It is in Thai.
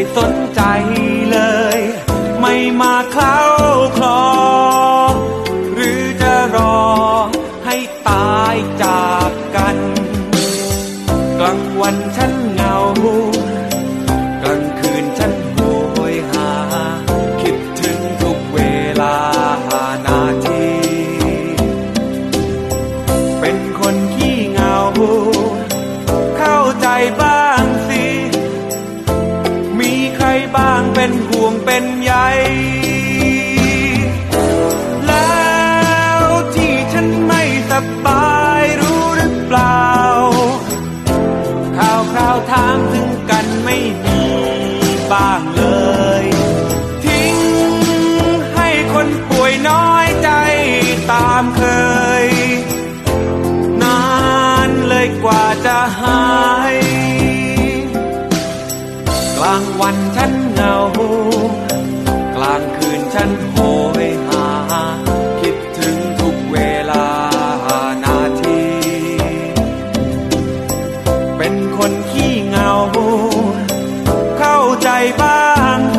ยสนใจเลย ไม่มาเคล้าคลอ หรือจะรอให้ตายจากกัน กลางวันฉันเงา กลางคืนฉันโหยหา คิดถึงทุกเวลานาที เป็นคนขี้เงา เข้าใจบ้าง บ้างเป็นห่วงเป็นใยแล้วที่ฉันไม่สบายรู้หรือเปล่า ข่าวคราวถามถึงกันไม่มีบ้างเลย ทิ้งให้คนป่วยน้อยใจตามเคย นานเลยกว่าจะหายางวันฉัน